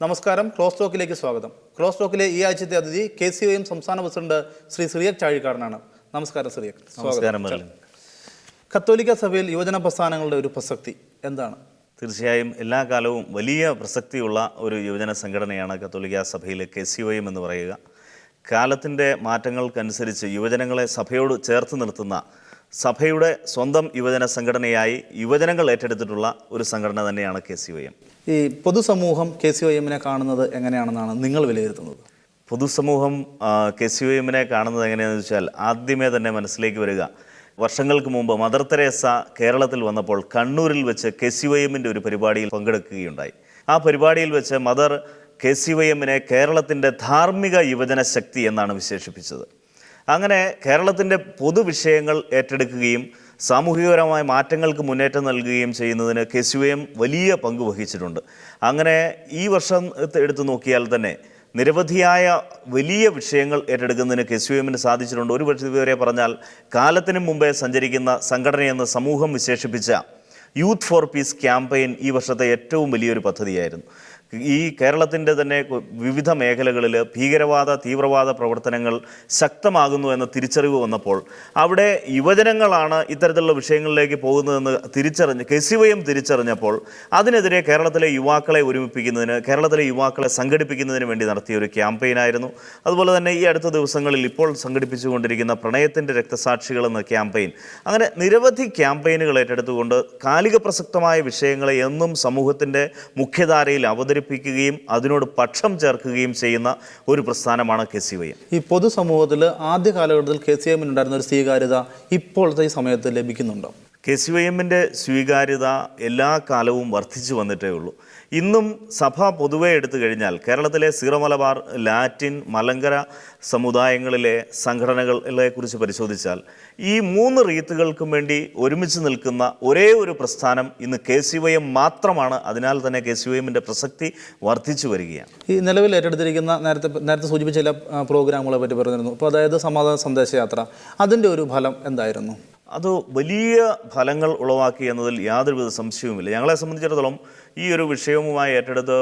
നമസ്കാരം ക്ലോസ് ടോക്കിലേക്ക് സ്വാഗതം. ക്ലോസ് ടോക്കിലെ ഈ ആഴ്ചത്തെ അതിഥി കെ സി ഒ എം സംസ്ഥാന പ്രസിഡന്റ് ശ്രീ സിറിയക് ചാഴിക്കാടനാണ് നമസ്കാരം സിറിയക് സ്വാഗതം. കത്തോലിക്ക സഭയിൽ യുവജന പ്രസ്ഥാനങ്ങളുടെ ഒരു പ്രസക്തി എന്താണ്? തീർച്ചയായും എല്ലാ കാലവും വലിയ പ്രസക്തിയുള്ള ഒരു യുവജന സംഘടനയാണ് കത്തോലിക്ക സഭയിലെ കെ സി ഒ എം എന്ന് പറയുക. കാലത്തിന്റെ മാറ്റങ്ങൾക്കനുസരിച്ച് യുവജനങ്ങളെ സഭയോട് ചേർത്ത് നിർത്തുന്ന സഭയുടെ സ്വന്തം യുവജന സംഘടനയായി യുവജനങ്ങൾ ഏറ്റെടുത്തിട്ടുള്ള ഒരു സംഘടന തന്നെയാണ് കെ സി ഒ എം. ഈ പൊതുസമൂഹം കെ സി ഒ എമ്മിനെ കാണുന്നത് എങ്ങനെയാണെന്നാണ് നിങ്ങൾ വിലയിരുത്തുന്നത്? പൊതുസമൂഹം കെ സി ഒ എമ്മിനെ കാണുന്നത് എങ്ങനെയാണെന്ന് വെച്ചാൽ ആദ്യമേ തന്നെ മനസ്സിലേക്ക് വരിക. വർഷങ്ങൾക്ക് മുമ്പ് മദർ തെരേസ കേരളത്തിൽ വന്നപ്പോൾ കണ്ണൂരിൽ വെച്ച് കെ സി ഒ എമ്മിന്റെ ഒരു പരിപാടിയിൽ പങ്കെടുക്കുകയുണ്ടായി. ആ പരിപാടിയിൽ വെച്ച് മദർ കെ സി വൈ എമ്മിനെ കേരളത്തിന്റെ ധാർമ്മിക യുവജന ശക്തി എന്നാണ് വിശേഷിപ്പിച്ചത്. അങ്ങനെ കേരളത്തിന്റെ പൊതുവിഷയങ്ങൾ ഏറ്റെടുക്കുകയും സാമൂഹികപരമായ മാറ്റങ്ങൾക്ക് മുന്നേറ്റം നൽകുകയും ചെയ്യുന്നതിന് കെ സി എം വലിയ പങ്ക് വഹിച്ചിട്ടുണ്ട്. അങ്ങനെ ഈ വർഷം എടുത്തു നോക്കിയാൽ തന്നെ നിരവധിയായ വലിയ വിഷയങ്ങൾ ഏറ്റെടുക്കുന്നതിന് കെ സി എമ്മിന് സാധിച്ചിട്ടുണ്ട്. ഒരു വരെ പറഞ്ഞാൽ കാലത്തിന് മുമ്പേ സഞ്ചരിക്കുന്ന സംഘടനയെന്ന് സമൂഹം വിശേഷിപ്പിച്ച യൂത്ത് ഫോർ പീസ് ക്യാമ്പയിൻ ഈ വർഷത്തെ ഏറ്റവും വലിയൊരു പദ്ധതിയായിരുന്നു. ഈ കേരളത്തിന്റെ തന്നെ വിവിധ മേഖലകളിൽ ഭീകരവാദ തീവ്രവാദ പ്രവർത്തനങ്ങൾ ശക്തമാകുന്നു എന്ന തിരിച്ചറിവ് വന്നപ്പോൾ അവിടെ യുവജനങ്ങളാണ് ഇത്തരത്തിലുള്ള വിഷയങ്ങളിലേക്ക് പോകുന്നതെന്ന് തിരിച്ചറിഞ്ഞ് കെസിവയും തിരിച്ചറിഞ്ഞപ്പോൾ അതിനെതിരെ കേരളത്തിലെ യുവാക്കളെ ഒരുമിപ്പിക്കുന്നതിന് കേരളത്തിലെ യുവാക്കളെ സംഘടിപ്പിക്കുന്നതിന് വേണ്ടി നടത്തിയ ഒരു ക്യാമ്പയിനായിരുന്നു. അതുപോലെ തന്നെ ഈ അടുത്ത ദിവസങ്ങളിൽ ഇപ്പോൾ സംഘടിപ്പിച്ചുകൊണ്ടിരിക്കുന്ന പ്രണയത്തിന്റെ രക്തസാക്ഷികൾ എന്ന ക്യാമ്പയിൻ. അങ്ങനെ നിരവധി ക്യാമ്പയിനുകൾ ഏറ്റെടുത്തുകൊണ്ട് കാലിക പ്രസക്തമായ വിഷയങ്ങളെ എന്നും സമൂഹത്തിന്റെ മുഖ്യധാരയിൽ അവതരിപ്പിക്കുകയും അതിനോട് പക്ഷം ചേർക്കുകയും ചെയ്യുന്ന ഒരു പ്രസ്ഥാനമാണ് കെ സി വൈ എം ഈ പൊതുസമൂഹത്തിൽ ആദ്യ കാലഘട്ടത്തിൽ കെ സി എമ്മിനുണ്ടായിരുന്ന ഒരു സ്വീകാര്യത ഇപ്പോഴത്തെ ഈ സമയത്ത് ലഭിക്കുന്നുണ്ടോ? കെ സി വൈ എമ്മിന്റെ സ്വീകാര്യത എല്ലാ കാലവും വർദ്ധിച്ചു വന്നിട്ടേ ഉള്ളൂ. ഇന്നും സഭ പൊതുവെ എടുത്തു കഴിഞ്ഞാൽ കേരളത്തിലെ സീറോ മലബാർ ലാറ്റിൻ മലങ്കര സമുദായങ്ങളിലെ സംഘടനകളെ കുറിച്ച് പരിശോധിച്ചാൽ ഈ മൂന്ന് റീത്തുകൾക്കും വേണ്ടി ഒരുമിച്ച് നിൽക്കുന്ന ഒരേ ഒരു പ്രസ്ഥാനം ഇന്ന് കെ സി വൈ എം മാത്രമാണ്. അതിനാൽ തന്നെ കെ സി വൈ എമ്മിന്റെ പ്രസക്തി വർദ്ധിച്ചു വരികയാണ്. ഈ നിലവിൽ ഏറ്റെടുത്തിരിക്കുന്ന നേരത്തെ നേരത്തെ സൂചിപ്പിച്ച ചില പ്രോഗ്രാമുകളെ പറ്റി പറഞ്ഞിരുന്നു. അപ്പോൾ അതായത് സമാധാന സന്ദേശയാത്ര അതിന്റെ ഒരു ഫലം എന്തായിരുന്നു? അത് വലിയ ഫലങ്ങൾ ഉളവാക്കി എന്നതിൽ യാതൊരുവിധ സംശയവുമില്ല. ഞങ്ങളെ സംബന്ധിച്ചിടത്തോളം ഈ ഒരു വിഷയവുമായി ഏറ്റെടുത്ത്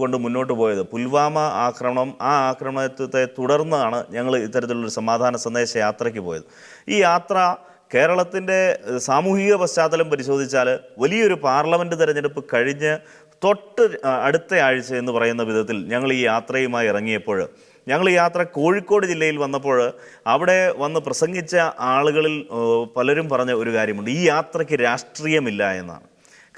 കൊണ്ട് മുന്നോട്ട് പോയത്. പുൽവാമ ആക്രമണം ആ ആക്രമണത്തെ തുടർന്നാണ് ഞങ്ങൾ ഇത്തരത്തിലുള്ളൊരു സമാധാന സന്ദേശ യാത്രയ്ക്ക് പോയത്. ഈ യാത്ര കേരളത്തിന്റെ സാമൂഹിക പശ്ചാത്തലം പരിശോധിച്ചാൽ വലിയൊരു പാർലമെന്റ് തെരഞ്ഞെടുപ്പ് കഴിഞ്ഞ് തൊട്ട് അടുത്ത ആഴ്ച എന്ന് പറയുന്ന വിധത്തിൽ ഞങ്ങൾ ഈ യാത്രയുമായി ഇറങ്ങിയപ്പോൾ ഞങ്ങൾ യാത്ര കോഴിക്കോട് ജില്ലയിൽ വന്നപ്പോൾ അവിടെ വന്ന് പ്രസംഗിച്ച ആളുകളിൽ പലരും പറഞ്ഞ ഒരു കാര്യമുണ്ട്. ഈ യാത്രയ്ക്ക് രാഷ്ട്രീയമില്ല എന്നാണ്.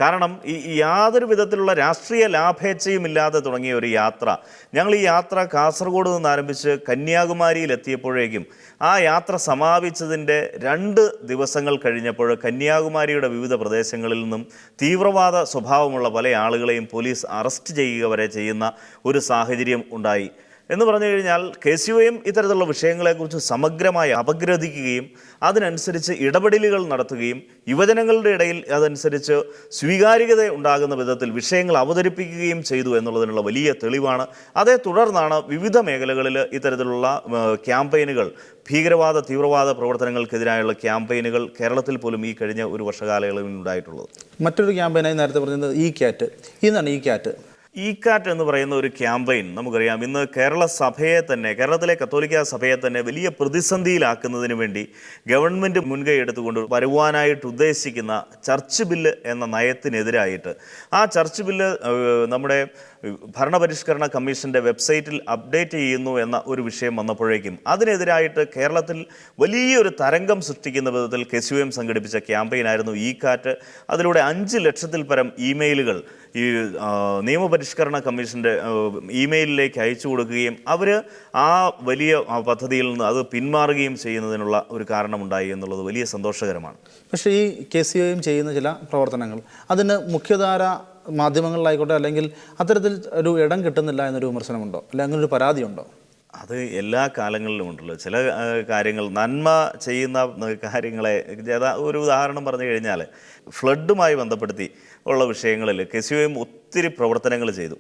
കാരണം ഈ യാതൊരു വിധത്തിലുള്ള രാഷ്ട്രീയ ലാഭേച്ഛയും ഇല്ലാതെ തുടങ്ങിയ ഒരു യാത്ര. ഞങ്ങൾ ഈ യാത്ര കാസർഗോഡ് നിന്ന് ആരംഭിച്ച് കന്യാകുമാരിയിൽ എത്തിയപ്പോഴേക്കും ആ യാത്ര സമാപിച്ചതിന്റെ രണ്ട് ദിവസങ്ങൾ കഴിഞ്ഞപ്പോൾ കന്യാകുമാരിയുടെ വിവിധ പ്രദേശങ്ങളിൽ നിന്നും തീവ്രവാദ സ്വഭാവമുള്ള പല ആളുകളെയും പോലീസ് അറസ്റ്റ് ചെയ്യുക വരെ ചെയ്യുന്ന ഒരു സാഹചര്യം ഉണ്ടായി. എന്ന് പറഞ്ഞു കഴിഞ്ഞാൽ കെ സി ഒയും ഇത്തരത്തിലുള്ള വിഷയങ്ങളെക്കുറിച്ച് സമഗ്രമായി അപഗ്രഥിക്കുകയും അതിനനുസരിച്ച് ഇടപെടലുകൾ നടത്തുകയും യുവജനങ്ങളുടെ ഇടയിൽ അതനുസരിച്ച് സ്വീകാര്യത ഉണ്ടാകുന്ന വിധത്തിൽ വിഷയങ്ങൾ അവതരിപ്പിക്കുകയും ചെയ്തു എന്നുള്ളതിനുള്ള വലിയ തെളിവാണ്. അതേ തുടർന്നാണ് വിവിധ മേഖലകളിൽ ഇത്തരത്തിലുള്ള ക്യാമ്പയിനുകൾ ഭീകരവാദ തീവ്രവാദ പ്രവർത്തനങ്ങൾക്കെതിരായുള്ള ക്യാമ്പയിനുകൾ കേരളത്തിൽ പോലും ഈ കഴിഞ്ഞ ഒരു വർഷകാലയളവിൽ ഉണ്ടായിട്ടുള്ളത്. മറ്റൊരു ക്യാമ്പയിനായി നേരത്തെ പറഞ്ഞത് ഈ ക്യാറ്റ്. ഇന്നാണ് ഈ ക്യാറ്റ്. ഈ കാറ്റ് എന്ന് പറയുന്ന ഒരു ക്യാമ്പയിൻ നമുക്കറിയാം. ഇന്ന് കേരള സഭയെ തന്നെ കേരളത്തിലെ കത്തോലിക്ക സഭയെ തന്നെ വലിയ പ്രതിസന്ധിയിലാക്കുന്നതിന് വേണ്ടി ഗവൺമെന്റ് മുൻകൈ എടുത്തുകൊണ്ട് വരുവാനായിട്ട് ഉദ്ദേശിക്കുന്ന ചർച്ച് ബില്ല് എന്ന നയത്തിനെതിരായിട്ട്. ആ ചർച്ച് ബില്ല് നമ്മുടെ ഭരണപരിഷ്കരണ കമ്മീഷന്റെ വെബ്സൈറ്റിൽ അപ്ഡേറ്റ് ചെയ്യുന്നു എന്ന ഒരു വിഷയം വന്നപ്പോഴേക്കും അതിനെതിരായിട്ട് കേരളത്തിൽ വലിയൊരു തരംഗം സൃഷ്ടിക്കുന്ന വിധത്തിൽ കെ സി എം സംഘടിപ്പിച്ച ക്യാമ്പയിനായിരുന്നു ഈ കാറ്റ്. അതിലൂടെ അഞ്ച് ലക്ഷത്തിൽ പരം ഇമെയിലുകൾ ഈ നിയമപരിഷ്കരണ കമ്മീഷന്റെ ഇമെയിലിലേക്ക് അയച്ചു കൊടുക്കുകയും അവർ ആ വലിയ പദ്ധതിയിൽ നിന്ന് അത് പിന്മാറുകയും ചെയ്യുന്നതിനുള്ള ഒരു കാരണമുണ്ടായി എന്നുള്ളത് വലിയ സന്തോഷകരമാണ്. പക്ഷേ ഈ കെ സി ഒയും ചെയ്യുന്ന ചില പ്രവർത്തനങ്ങൾ അതിന് മുഖ്യധാര മാധ്യമങ്ങളിലായിക്കോട്ടെ അല്ലെങ്കിൽ അത്തരത്തിൽ ഒരു ഇടം കിട്ടുന്നില്ല എന്നൊരു വിമർശനമുണ്ടോ? അല്ലെങ്കിൽ അങ്ങനെ ഒരു പരാതിയുണ്ടോ? അത് എല്ലാ കാലങ്ങളിലും ഉണ്ടല്ലോ. ചില കാര്യങ്ങൾ നന്മ ചെയ്യുന്ന കാര്യങ്ങളെ ഒരു ഉദാഹരണം പറഞ്ഞു കഴിഞ്ഞാൽ ഫ്ലഡുമായി ബന്ധപ്പെടുത്തി ഉള്ള വിഷയങ്ങളിൽ കെ സി എം ഒത്തിരി പ്രവർത്തനങ്ങൾ ചെയ്തു.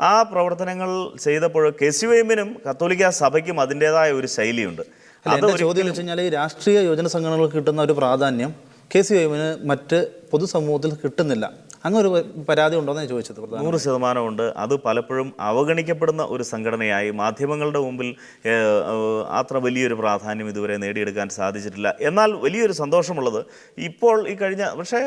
ആ പ്രവർത്തനങ്ങൾ ചെയ്തപ്പോൾ കെ സി എമ്മിനും കത്തോലിക്ക സഭയ്ക്കും അതിന്റെതായ ഒരു ശൈലിയുണ്ട്. അത് ചോദ്യം വെച്ച് കഴിഞ്ഞാൽ ഈ രാഷ്ട്രീയ യോജന സംഘടനകൾക്ക് കിട്ടുന്ന ഒരു പ്രാധാന്യം കെ സി എമ്മിന് മറ്റ് പൊതുസമൂഹത്തിൽ കിട്ടുന്നില്ല. അങ്ങനെ ഒരു പരാതി ഉണ്ടോയെന്ന് ചോദിച്ചത് നൂറ് ശതമാനമുണ്ട്. അത് പലപ്പോഴും അവഗണിക്കപ്പെടുന്ന ഒരു സംഘടനയായി മാധ്യമങ്ങളുടെ മുമ്പിൽ അത്ര വലിയൊരു പ്രാധാന്യം ഇതുവരെ നേടിയെടുക്കാൻ സാധിച്ചിട്ടില്ല. എന്നാൽ വലിയൊരു സന്തോഷമുള്ളത് ഇപ്പോൾ ഈ കഴിഞ്ഞ പക്ഷേ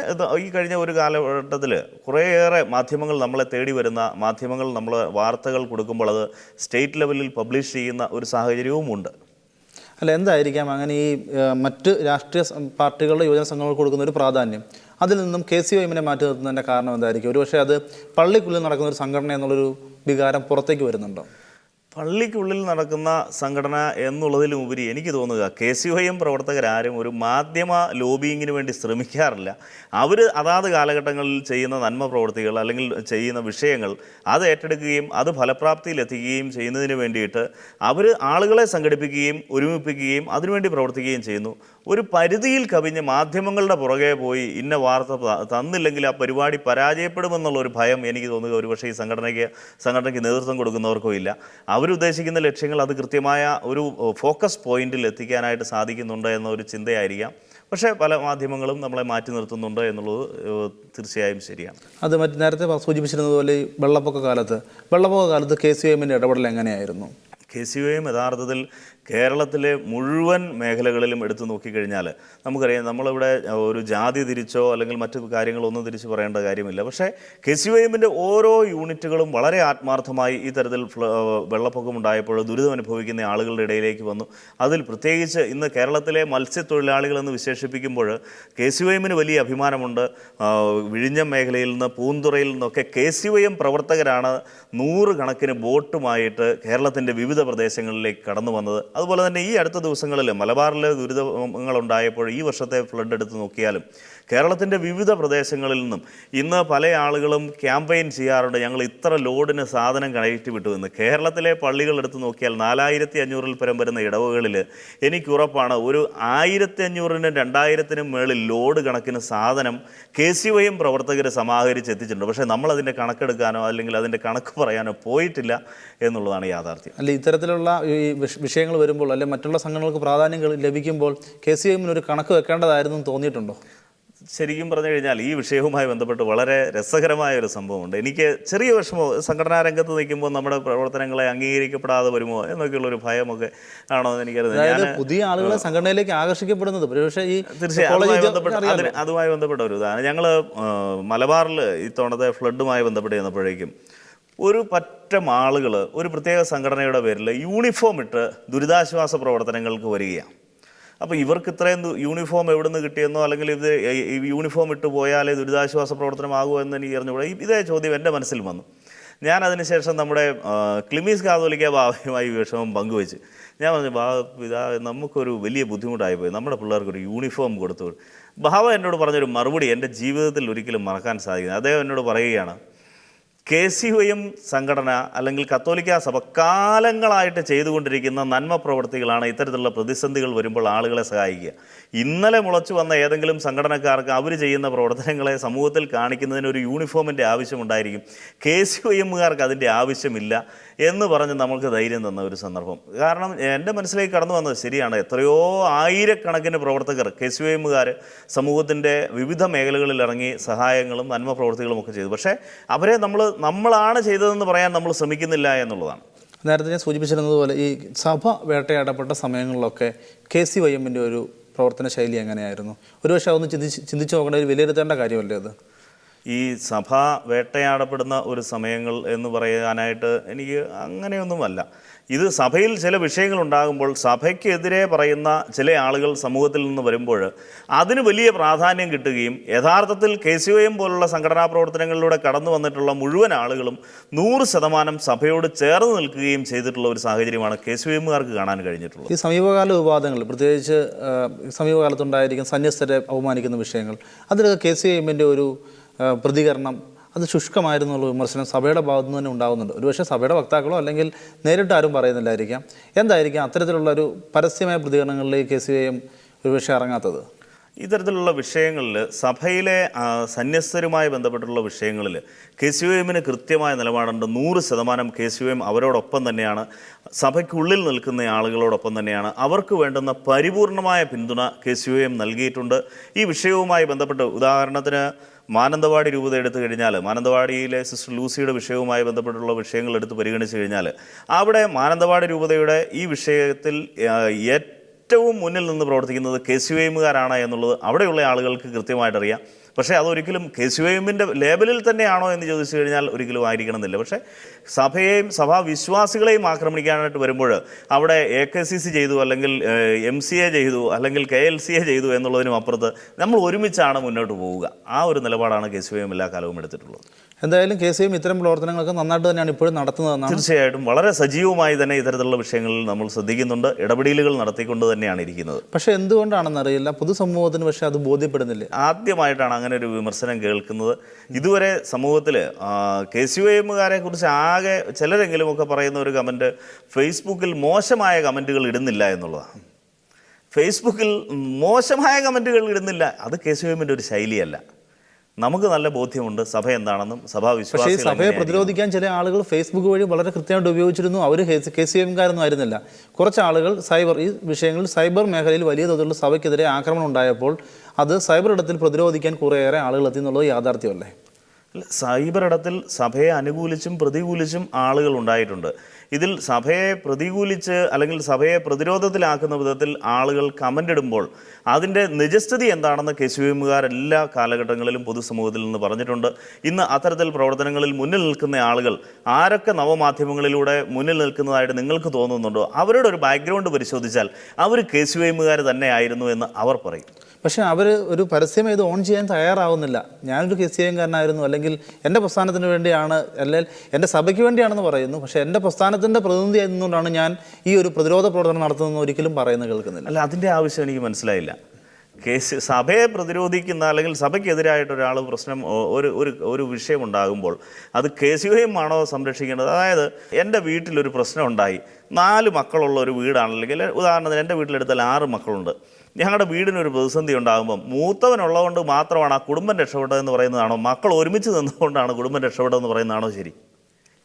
ഈ കഴിഞ്ഞ ഒരു കാലഘട്ടത്തിൽ കുറേയേറെ മാധ്യമങ്ങൾ നമ്മളെ തേടി വരുന്ന മാധ്യമങ്ങൾ നമ്മൾ വാർത്തകൾ കൊടുക്കുമ്പോൾ അത് സ്റ്റേറ്റ് ലെവലിൽ പബ്ലിഷ് ചെയ്യുന്ന ഒരു സാഹചര്യവും ഉണ്ട്. അല്ല എന്തായിരിക്കാം അങ്ങനെ ഈ മറ്റ് രാഷ്ട്രീയ പാർട്ടികളുടെ യുവജന സംഘങ്ങൾക്ക് കൊടുക്കുന്ന ഒരു പ്രാധാന്യം? അതിൽ നിന്നും കെ സി എമ്മിനെ മാറ്റി നിർത്തുന്നതിന്റെ കാരണം എന്തായിരിക്കും? ഒരുപക്ഷെ അത് പള്ളിക്കുള്ളിൽ നടക്കുന്ന ഒരു സംഘടന എന്നുള്ളൊരു വികാരം പുറത്തേക്ക് വരുന്നുണ്ടോ? പള്ളിക്കുള്ളിൽ നടക്കുന്ന സംഘടന എന്നുള്ളതിലുമുപരി എനിക്ക് തോന്നുക കെ സി ഒ എം പ്രവർത്തകരാരും ഒരു മാധ്യമ ലോബിയിങ്ങിന് വേണ്ടി ശ്രമിക്കാറില്ല. അവർ അതാത് കാലഘട്ടങ്ങളിൽ ചെയ്യുന്ന നന്മ പ്രവൃത്തികൾ അല്ലെങ്കിൽ ചെയ്യുന്ന വിഷയങ്ങൾ അത് ഏറ്റെടുക്കുകയും അത് ഫലപ്രാപ്തിയിലെത്തിക്കുകയും ചെയ്യുന്നതിന് വേണ്ടിയിട്ട് അവർ ആളുകളെ സംഘടിപ്പിക്കുകയും ഒരുമിപ്പിക്കുകയും അതിനുവേണ്ടി പ്രവർത്തിക്കുകയും ചെയ്യുന്നു. ഒരു പരിധിയിൽ കവിഞ്ഞ് മാധ്യമങ്ങളുടെ പുറകെ പോയി ഇന്ന വാർത്ത തന്നില്ലെങ്കിൽ ആ പരിപാടി പരാജയപ്പെടുമെന്നുള്ള ഒരു ഭയം എനിക്ക് തോന്നുക ഒരുപക്ഷെ ഈ സംഘടനയ്ക്ക് സംഘടനയ്ക്ക് നേതൃത്വം കൊടുക്കുന്നവർക്കും ഇല്ല. അവരുദ്ദേശിക്കുന്ന ലക്ഷ്യങ്ങൾ അത് കൃത്യമായ ഒരു ഫോക്കസ് പോയിന്റിൽ എത്തിക്കാനായിട്ട് സാധിക്കുന്നുണ്ട് എന്ന ഒരു ചിന്തയായിരിക്കാം. പക്ഷേ പല മാധ്യമങ്ങളും നമ്മളെ മാറ്റി നിർത്തുന്നുണ്ട് എന്നുള്ളത് തീർച്ചയായും ശരിയാണ്. അത് മറ്റു നേരത്തെ സൂചിപ്പിച്ചിരുന്നതുപോലെ വെള്ളപ്പൊക്ക കാലത്ത് വെള്ളപ്പൊക്ക കാലത്ത് കെ സി എമ്മിന്റെ ഇടപെടൽ എങ്ങനെയായിരുന്നു? കെ സി ഒയും യഥാർത്ഥത്തിൽ കേരളത്തിലെ മുഴുവൻ മേഖലകളിലും എടുത്തു നോക്കിക്കഴിഞ്ഞാൽ നമുക്കറിയാം നമ്മളിവിടെ ഒരു ജാതി തിരിച്ചോ അല്ലെങ്കിൽ മറ്റു കാര്യങ്ങളൊന്നും തിരിച്ച് പറയേണ്ട കാര്യമില്ല. പക്ഷേ കെ സി എമ്മിന്റെ ഓരോ യൂണിറ്റുകളും വളരെ ആത്മാർത്ഥമായി ഈ തരത്തിൽ വെള്ളപ്പൊക്കം ഉണ്ടായപ്പോൾ ദുരിതം അനുഭവിക്കുന്ന ആളുകളുടെ ഇടയിലേക്ക് വന്നു. അതിൽ പ്രത്യേകിച്ച് ഇന്ന് കേരളത്തിലെ മത്സ്യത്തൊഴിലാളികളെന്ന് വിശേഷിപ്പിക്കുമ്പോൾ കെ സി എമ്മിന് വലിയ അഭിമാനമുണ്ട്. വിഴിഞ്ഞം മേഖലയിൽ നിന്ന് പൂന്തുറയിൽ നിന്നൊക്കെ കെ സി ഒയം പ്രവർത്തകരാണ് നൂറുകണക്കിന് ബോട്ടുമായിട്ട് കേരളത്തിന്റെ വിവിധ പ്രദേശങ്ങളിലേക്ക് കടന്നു വന്നത്. അതുപോലെ തന്നെ ഈ അടുത്ത ദിവസങ്ങളിൽ മലബാറിൽ ദുരിതങ്ങളുണ്ടായപ്പോൾ ഈ വർഷത്തെ ഫ്ലഡ് എടുത്ത് നോക്കിയാലും കേരളത്തിന്റെ വിവിധ പ്രദേശങ്ങളിൽ നിന്നും ഇന്ന് പല ആളുകളും ക്യാമ്പയിൻ ചെയ്യാറുണ്ട്. ഞങ്ങൾ ഇത്ര ലോഡിന് സാധനം കയറ്റി വിട്ടു എന്ന്. കേരളത്തിലെ പള്ളികൾ എടുത്ത് നോക്കിയാൽ നാലായിരത്തി അഞ്ഞൂറിൽ പരം വരുന്ന ഇടവുകളിൽ എനിക്ക് ഉറപ്പാണ് ഒരു ആയിരത്തി അഞ്ഞൂറിനും രണ്ടായിരത്തിനും മേളിൽ ലോഡ് കണക്കിന് സാധനം കെ സി വൈയും പ്രവർത്തകർ സമാഹരിച്ച് എത്തിച്ചിട്ടുണ്ട്. പക്ഷേ നമ്മളതിന്റെ കണക്കെടുക്കാനോ അല്ലെങ്കിൽ അതിന്റെ കണക്ക് പറയാനോ പോയിട്ടില്ല എന്നുള്ളതാണ് യാഥാർത്ഥ്യം. അല്ല ഇത്തരത്തിലുള്ള ഈ വിഷയങ്ങൾ വരുമ്പോൾ അല്ലെ മറ്റുള്ള സംഘടനകൾക്ക് പ്രാധാന്യം ലഭിക്കുമ്പോൾ കെ സി എമ്മിന് ഒരു കണക്ക് വെക്കേണ്ടതായിരുന്നു തോന്നിയിട്ടുണ്ടോ? ശരിക്കും പറഞ്ഞു കഴിഞ്ഞാൽ ഈ വിഷയവുമായി ബന്ധപ്പെട്ട് വളരെ രസകരമായ ഒരു സംഭവമുണ്ട്. എനിക്ക് ചെറിയ വിഷമോ സംഘടനാ രംഗത്ത് നിൽക്കുമ്പോൾ നമ്മുടെ പ്രവർത്തനങ്ങളെ അംഗീകരിക്കപ്പെടാതെ വരുമോ എന്നൊക്കെയുള്ളൊരു ഭയമൊക്കെ ആണോ എന്ന് എനിക്കറിയാം പുതിയ ആളുകളെ സംഘടനയിലേക്ക് ആകർഷിക്കപ്പെടുന്നത്. പക്ഷേ ഈ തീർച്ചയായും. അതുമായി ബന്ധപ്പെട്ട് അതുമായി ബന്ധപ്പെട്ട ഒരു ഇതാണ്. ഞങ്ങൾ മലബാറിൽ ഇത്തവണത്തെ ഫ്ലഡുമായി ബന്ധപ്പെട്ട് ചെന്നപ്പോഴേക്കും ഒരു പറ്റം ആളുകൾ ഒരു പ്രത്യേക സംഘടനയുടെ പേരിൽ യൂണിഫോം ഇട്ട് ദുരിതാശ്വാസ പ്രവർത്തനങ്ങൾക്ക് വരികയാണ്. അപ്പോൾ ഇവർക്ക് ഇത്രയും യൂണിഫോം എവിടെ നിന്ന് കിട്ടിയെന്നോ അല്ലെങ്കിൽ ഇത് യൂണിഫോം ഇട്ട് പോയാലേ ദുരിതാശ്വാസ പ്രവർത്തനമാകുമോ എന്ന് എനിക്ക് അറിഞ്ഞുകൂടെ ഇതേ ചോദ്യം എന്റെ മനസ്സിൽ വന്നു. ഞാൻ അതിനുശേഷം നമ്മുടെ ക്ലിമീസ് കാതോലിക്ക ബാബയുമായി വിഷമം പങ്കുവെച്ച്. ഞാൻ പറഞ്ഞു ബാ ഇതാ നമുക്കൊരു വലിയ ബുദ്ധിമുട്ടായി പോയി. നമ്മുടെ പിള്ളേർക്ക് ഒരു യൂണിഫോം കൊടുത്തു ബാബ എന്നോട് പറഞ്ഞൊരു മറുപടി എന്റെ ജീവിതത്തിൽ ഒരിക്കലും മറക്കാൻ സാധിക്കുന്നത് അദ്ദേഹം എന്നോട് പറയുകയാണ് കെ സി എം സംഘടന അല്ലെങ്കിൽ കത്തോലിക്ക സഭ കാലങ്ങളായിട്ട് ചെയ്തുകൊണ്ടിരിക്കുന്ന നന്മ പ്രവർത്തികളാണ് ഇത്തരത്തിലുള്ള പ്രതിസന്ധികൾ വരുമ്പോൾ ആളുകളെ സഹായിക്കുക. ഇന്നലെ മുളച്ചു വന്ന ഏതെങ്കിലും സംഘടനക്കാർക്ക് അവർ ചെയ്യുന്ന പ്രവർത്തനങ്ങളെ സമൂഹത്തിൽ കാണിക്കുന്നതിന് ഒരു യൂണിഫോമിന്റെ ആവശ്യമുണ്ടായിരിക്കും കെ സി എമ്മുകാർക്ക് അതിന്റെ ആവശ്യമില്ല. എന്ന് പറഞ്ഞ് നമ്മൾക്ക് ധൈര്യം തന്ന ഒരു സന്ദർഭം. കാരണം എന്റെ മനസ്സിലേക്ക് കടന്നു വന്നത് ശരിയാണ്. എത്രയോ ആയിരക്കണക്കിന് പ്രവർത്തകർ കെ സി എമ്മുകാർ സമൂഹത്തിന്റെ വിവിധ മേഖലകളിൽ ഇറങ്ങി സഹായങ്ങളും നന്മ പ്രവർത്തികളും ഒക്കെ ചെയ്തു. പക്ഷേ അവരെ നമ്മൾ നമ്മളാണ് ചെയ്തതെന്ന് പറയാൻ നമ്മൾ ശ്രമിക്കുന്നില്ല എന്നുള്ളതാണ്. നേരത്തെ ഞാൻ സൂചിപ്പിച്ചിരുന്നതുപോലെ ഈ സഭ വേട്ടയാടപ്പെട്ട സമയങ്ങളിലൊക്കെ കെ സി വൈ എമ്മിന്റെ ഒരു പ്രവർത്തന ശൈലി എങ്ങനെയായിരുന്നു? ഒരുപക്ഷെ അതൊന്ന് ചിന്തിച്ച് ചിന്തിച്ച് നോക്കേണ്ട ഒരു വിലയിരുത്തേണ്ട കാര്യമല്ലേ അത്? ഈ സഭ വേട്ടയാടപ്പെടുന്ന ഒരു സമയങ്ങൾ എന്ന് പറയാനായിട്ട് എനിക്ക് അങ്ങനെയൊന്നുമല്ല. ഇത് സഭയിൽ ചില വിഷയങ്ങൾ ഉണ്ടാകുമ്പോൾ സഭയ്ക്കെതിരെ പറയുന്ന ചില ആളുകൾ സമൂഹത്തിൽ നിന്ന് വരുമ്പോൾ അതിന് വലിയ പ്രാധാന്യം കിട്ടുകയും യഥാർത്ഥത്തിൽ കെ സി ഒ എം പോലുള്ള സംഘടനാ പ്രവർത്തനങ്ങളിലൂടെ കടന്നു വന്നിട്ടുള്ള മുഴുവൻ ആളുകളും നൂറ് ശതമാനം സഭയോട് ചേർന്ന് നിൽക്കുകയും ചെയ്തിട്ടുള്ള ഒരു സാഹചര്യമാണ് കെ സി ഒ എമ്മുകാർക്ക് കാണാൻ കഴിഞ്ഞിട്ടുള്ളത്. ഈ സമീപകാല വിവാദങ്ങൾ പ്രത്യേകിച്ച് സമീപകാലത്തുണ്ടായിരിക്കും സന്യസ്തരെ അപമാനിക്കുന്ന വിഷയങ്ങൾ അതിലൊക്കെ കെ സി എമ്മിന്റെ ഒരു പ്രതികരണം അത് ശുഷ്കമായിരുന്നു എന്നുള്ള വിമർശനം സഭയുടെ ഭാഗത്തു നിന്ന് തന്നെ ഉണ്ടാകുന്നുണ്ട്. ഒരുപക്ഷെ സഭയുടെ വക്താക്കളോ അല്ലെങ്കിൽ നേരിട്ട് ആരും പറയുന്നില്ലായിരിക്കാം. എന്തായിരിക്കാം അത്തരത്തിലുള്ള ഒരു പരസ്യമായ പ്രതികരണങ്ങളിലേക്ക് സി എം ഒരുപക്ഷെ ഇറങ്ങാത്തത്? ഇത്തരത്തിലുള്ള വിഷയങ്ങളിൽ സഭയിലെ സന്യസ്തരുമായി ബന്ധപ്പെട്ടുള്ള വിഷയങ്ങളിൽ കെ സി ഒ എമ്മിന് കൃത്യമായ നിലപാടുണ്ട്. നൂറ് ശതമാനം കെ സി ഒ എം അവരോടൊപ്പം തന്നെയാണ്. സഭയ്ക്കുള്ളിൽ നിൽക്കുന്ന ആളുകളോടൊപ്പം തന്നെയാണ്. അവർക്ക് വേണ്ടുന്ന പരിപൂർണമായ പിന്തുണ കെ സി ഒ എം നൽകിയിട്ടുണ്ട്. ഈ വിഷയവുമായി ബന്ധപ്പെട്ട് ഉദാഹരണത്തിന് മാനന്തവാടി രൂപത എടുത്തു കഴിഞ്ഞാൽ മാനന്തവാടിയിലെ സിസ്റ്റർ ലൂസിയുടെ വിഷയവുമായി ബന്ധപ്പെട്ടുള്ള വിഷയങ്ങൾ എടുത്ത് പരിഗണിച്ച് കഴിഞ്ഞാൽ അവിടെ മാനന്തവാടി രൂപതയുടെ ഈ വിഷയത്തിൽ ആ, ഏറ്റവും മുന്നിൽ നിന്ന് പ്രവർത്തിക്കുന്നത് കെ സി എമ്മുകാരാണ് എന്നുള്ളത് അവിടെയുള്ള ആളുകൾക്ക് കൃത്യമായിട്ട് അറിയാം പക്ഷേ അതൊരിക്കലും കെ സി എമ്മിന്റെ ലേബലിൽ തന്നെയാണോ എന്ന് ചോദിച്ചു കഴിഞ്ഞാൽ ഒരിക്കലും ആയിരിക്കണമെന്നില്ല. പക്ഷേ സഭയെയും സഭാ വിശ്വാസികളെയും ആക്രമിക്കാനായിട്ട് വരുമ്പോൾ അവിടെ എ കെ സി സി ചെയ്തു അല്ലെങ്കിൽ എം സി എ ചെയ്തു അല്ലെങ്കിൽ കെ എൽ സി എ ചെയ്തു എന്നുള്ളതിനും അപ്പുറത്ത് നമ്മൾ ഒരുമിച്ചാണ് മുന്നോട്ട് പോവുക. ആ ഒരു നിലപാടാണ് കെ സി എം എല്ലാ കാലവും എടുത്തിട്ടുള്ളത്. എന്തായാലും കെ സി എം ഇത്തരം പ്രവർത്തനങ്ങളൊക്കെ നന്നായിട്ട് തന്നെയാണ് ഇപ്പോഴും നടത്തുന്നതെന്നാണ് തീർച്ചയായിട്ടും വളരെ സജീവമായി തന്നെ ഇത്തരത്തിലുള്ള വിഷയങ്ങളിൽ നമ്മൾ ശ്രദ്ധിക്കുന്നുണ്ട്. ഇടപെടലുകൾ നടത്തിക്കൊണ്ട് തന്നെയാണ് ഇരിക്കുന്നത്. പക്ഷേ എന്തുകൊണ്ടാണെന്നറിയില്ല പൊതുസമൂഹത്തിന് പക്ഷേ അത് ബോധ്യപ്പെടുന്നില്ല. ആദ്യമായിട്ടാണ് അങ്ങനെ ഒരു വിമർശനം കേൾക്കുന്നത്. ഇതുവരെ സമൂഹത്തിൽ കെ സി എമ്മുകാരെ കുറിച്ച് ആകെ ചിലരെങ്കിലുമൊക്കെ പറയുന്ന ഒരു കമന്റ് ഫേസ്ബുക്കിൽ മോശമായ കമന്റുകൾ ഇടുന്നില്ല എന്നുള്ളതാണ്. ഫേസ്ബുക്കിൽ മോശമായ കമന്റുകൾ ഇടുന്നില്ല. അത് കെ സി എമ്മിന്റെ ഒരു ശൈലിയല്ല. നമുക്ക് നല്ല ബോധ്യമുണ്ട് സഭ എന്താണെന്നും സഭാ പക്ഷേ ഈ സഭയെ പ്രതിരോധിക്കാൻ ചില ആളുകൾ ഫേസ്ബുക്ക് വഴി വളരെ കൃത്യമായിട്ട് ഉപയോഗിച്ചിരുന്നു. അവർ കെ സി എംകാരൊന്നും ആയിരുന്നില്ല. കുറച്ച് ആളുകൾ സൈബർ ഈ വിഷയങ്ങളിൽ സൈബർ മേഖലയിൽ വലിയ തോതിലുള്ള സഭയ്ക്കെതിരെ ആക്രമണം ഉണ്ടായപ്പോൾ അത് സൈബർ ഇടത്തിൽ പ്രതിരോധിക്കാൻ കുറേയേറെ ആളുകൾ എത്തി എന്നുള്ളത് യാഥാർത്ഥ്യമല്ലേ? സൈബർ ഇടത്തിൽ സഭയെ അനുകൂലിച്ചും പ്രതികൂലിച്ചും ആളുകൾ ഉണ്ടായിട്ടുണ്ട്. ഇതിൽ സഭയെ പ്രതികൂലിച്ച് അല്ലെങ്കിൽ സഭയെ പ്രതിരോധത്തിലാക്കുന്ന വിധത്തിൽ ആളുകൾ കമന്റ് ഇടുമ്പോൾ അതിന്റെ നിജസ്ഥിതി എന്താണെന്ന് കെ സി എമ്മുകാർ എല്ലാ കാലഘട്ടങ്ങളിലും പൊതുസമൂഹത്തിൽ നിന്ന് പറഞ്ഞിട്ടുണ്ട്. ഇന്ന് അത്തരത്തിൽ പ്രവർത്തനങ്ങളിൽ മുന്നിൽ നിൽക്കുന്ന ആളുകൾ ആരൊക്കെ നവമാധ്യമങ്ങളിലൂടെ മുന്നിൽ നിൽക്കുന്നതായിട്ട് നിങ്ങൾക്ക് തോന്നുന്നുണ്ടോ? അവരുടെ ഒരു ബാക്ക്ഗ്രൗണ്ട് പരിശോധിച്ചാൽ അവർ കെ തന്നെയായിരുന്നു എന്ന് അവർ പറയും. പക്ഷേ അവർ ഒരു പരസ്യം ഇത് ഓൺ ചെയ്യാൻ തയ്യാറാവുന്നില്ല. ഞാനൊരു കെ സി എംകാരനായിരുന്നു അല്ലെങ്കിൽ എന്റെ പ്രസ്ഥാനത്തിന് വേണ്ടിയാണ് അല്ലെങ്കിൽ എന്റെ സഭയ്ക്ക് വേണ്ടിയാണെന്ന് പറയുന്നു. പക്ഷേ എന്റെ പ്രസ്ഥാനത്തിന്റെ പ്രതിനിധി ആയതുകൊണ്ടാണ് ഞാൻ ഈ ഒരു പ്രതിരോധ പ്രവർത്തനം നടത്തുന്നതെന്ന് ഒരിക്കലും പറയുന്നത് കേൾക്കുന്നില്ല. അല്ല അതിന്റെ ആവശ്യം എനിക്ക് മനസ്സിലായില്ല. കേസ് സഭയെ പ്രതിരോധിക്കുന്ന അല്ലെങ്കിൽ സഭയ്ക്കെതിരായിട്ട് ഒരാൾ പ്രശ്നം ഒരു ഒരു ഒരു വിഷയമുണ്ടാകുമ്പോൾ അത് കെ സി ആണോ സംരക്ഷിക്കേണ്ടത്? അതായത് എന്റെ വീട്ടിലൊരു പ്രശ്നം ഉണ്ടായി. നാല് മക്കളുള്ള ഒരു വീടാണെങ്കിൽ ഉദാഹരണത്തിന് എന്റെ വീട്ടിലെടുത്താൽ ആറ് മക്കളുണ്ട്. ഞങ്ങളുടെ വീടിനൊരു പ്രതിസന്ധി ഉണ്ടാകുമ്പം മൂത്തവനുള്ളതുകൊണ്ട് മാത്രമാണ് ആ കുടുംബം രക്ഷപ്പെട്ടതെന്ന് പറയുന്നതാണോ? മക്കൾ ഒരുമിച്ച് നിന്നുകൊണ്ടാണ് കുടുംബം രക്ഷപ്പെട്ടതെന്ന് പറയുന്നതാണോ ശരി?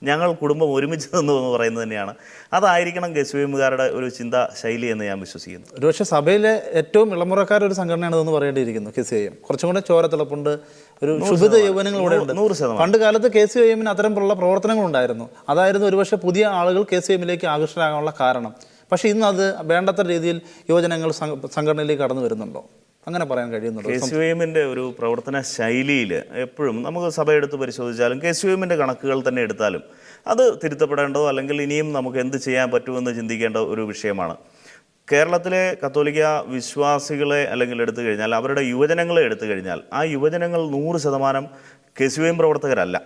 ഞങ്ങൾ കുടുംബം ഒരുമിച്ച് നിന്നു എന്ന് പറയുന്നത് തന്നെയാണ്. അതായിരിക്കണം ഗസ്വീമുകാരുടെ ഒരു ചിന്താ ശൈലി എന്ന് ഞാൻ വിശ്വസിക്കുന്നു. ഒരു ഒരുപക്ഷെ സഭയിലെ ഏറ്റവും ഇളമുറക്കാരുടെ ഒരു സംഘടനയാണ് ഇതെന്ന് പറയേണ്ടിയിരിക്കുന്നു കെ സി ഐ എം. കുറച്ചും കൂടെ ചോരത്തിളപ്പുണ്ട് ഒരു ശുഭിത യൗവനങ്ങൾ ഇവിടെ ഉണ്ട് നൂറ് ശതമാനം. പണ്ട് കാലത്ത് കെ സി ഐ എമ്മിന് അത്തരമുള്ള പ്രവർത്തനങ്ങളുണ്ടായിരുന്നു. അതായിരുന്നു ഒരുപക്ഷെ പുതിയ ആളുകൾ കെ സി എമ്മിലേക്ക് ആകർഷകരാകാനുള്ള കാരണം. പക്ഷേ ഇന്ന് അത് വേണ്ടത്ര രീതിയിൽ യുവജനങ്ങൾ സംഘടനയിലേക്ക് കടന്നു വരുന്നുണ്ടോ? അങ്ങനെ പറയാൻ കഴിയുന്നുണ്ട്? കെ സി എമ്മിന്റെ ഒരു പ്രവർത്തന ശൈലിയിൽ എപ്പോഴും നമുക്ക് സഭ എടുത്ത് പരിശോധിച്ചാലും കെ സി എമ്മിന്റെ കണക്കുകൾ തന്നെ എടുത്താലും അത് തിരുത്തപ്പെടേണ്ടതോ അല്ലെങ്കിൽ ഇനിയും നമുക്ക് എന്ത് ചെയ്യാൻ പറ്റുമെന്ന് ചിന്തിക്കേണ്ട ഒരു വിഷയമാണ്. കേരളത്തിലെ കത്തോലിക്ക വിശ്വാസികളെ അല്ലെങ്കിൽ എടുത്തു കഴിഞ്ഞാൽ അവരുടെ യുവജനങ്ങളെ എടുത്തു കഴിഞ്ഞാൽ ആ യുവജനങ്ങൾ നൂറ് ശതമാനം കെ സി പ്രവർത്തകരല്ല.